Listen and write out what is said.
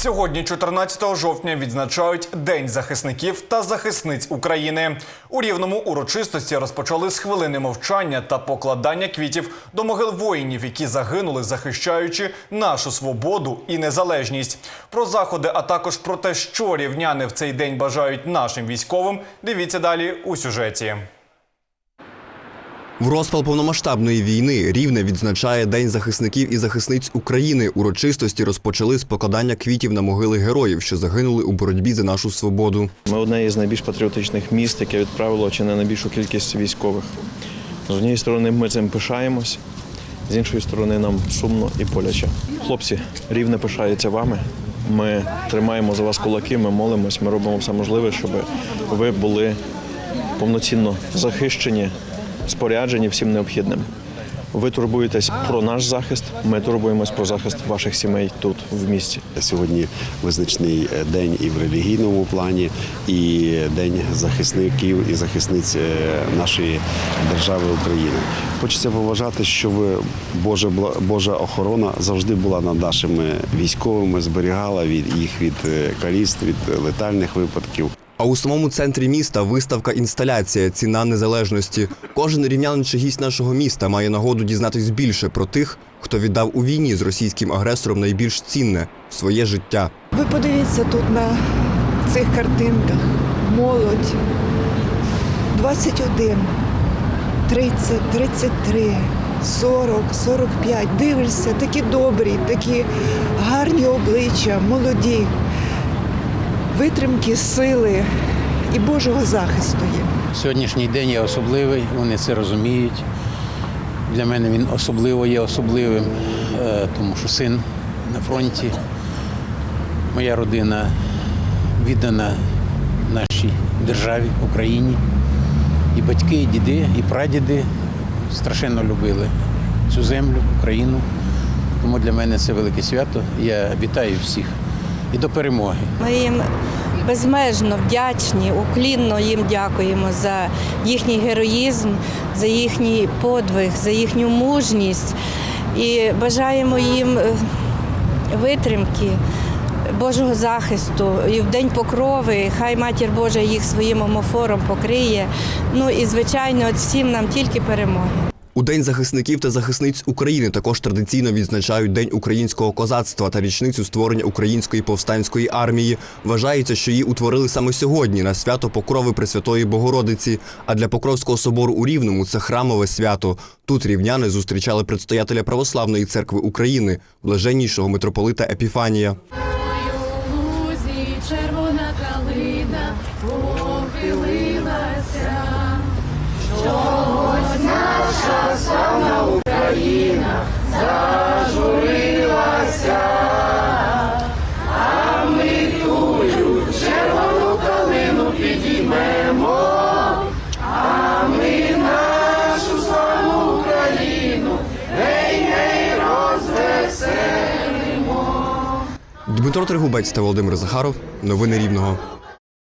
Сьогодні, 14 жовтня, відзначають День захисників та захисниць України. У рівному урочистості розпочали з хвилини мовчання та покладання квітів до могил воїнів, які загинули, захищаючи нашу свободу і незалежність. Про заходи, а також про те, що рівняни в цей день бажають нашим військовим. Дивіться далі у сюжеті. В розпал повномасштабної війни Рівне відзначає День захисників і захисниць України. Урочистості розпочали з покладання квітів на могили героїв, що загинули у боротьбі за нашу свободу. Ми одне із найбільш патріотичних міст, яке відправило чи не найбільшу кількість військових. З однієї сторони, ми цим пишаємось, з іншої сторони, нам сумно і боляче. Хлопці, рівне пишається вами. Ми тримаємо за вас кулаки, ми молимось, ми робимо все можливе, щоб ви були повноцінно захищені, споряджені всім необхідним. Ви турбуєтесь про наш захист, ми турбуємось про захист ваших сімей тут, в місті. Сьогодні визначний е, день і в релігійному плані, і день захисників і захисниць е, нашої держави України. Хочеться поважати, щоб Божа Божа охорона завжди була над нашими військовими, зберігала від їх від е, каліст, від летальних випадків. А у самому центрі міста виставка інсталяція Ціна незалежності. Кожен рівнянин чи гість нашого міста має нагоду дізнатись більше про тих, хто віддав у війні з російським агресором найбільш цінне своє життя. Ви подивіться тут на цих картинках. Молодь 21, 30, 33, 40, 45. Дивишся, такі добрі, такі гарні обличчя, молоді, витримки, сили і Божого захисту їм. Сьогоднішній день є особливий, вони це розуміють. Для мене він особливо є особливим, е, тому що син на фронті, моя родина віддана нашій державі, Україні. І батьки, і діди, і прадіди страшенно любили цю землю, Україну. Тому для мене це велике свято. Я вітаю всіх і до перемоги. Ми їм безмежно вдячні, уклінно їм дякуємо за їхній героїзм, за їхній подвиг, за їхню мужність і бажаємо їм е, витримки. Божого захисту і в день покрови, хай матір Божа їх своїм омофором покриє. Ну і звичайно, всім нам тільки перемоги. У День захисників та захисниць України також традиційно відзначають День українського козацтва та річницю створення української повстанської армії. Вважається, що її утворили саме сьогодні на свято Покрови Пресвятої Богородиці. А для Покровського собору у Рівному це храмове свято. Тут рівняни зустрічали предстоятеля Православної церкви України, блаженнішого митрополита Епіфанія. червона калина. Україна зажурилася, а ми калину підіймемо, а ми нашу славну Україну, гей, гей. Дмитро Тригубець та Володимир Захаров. Новини Рівного.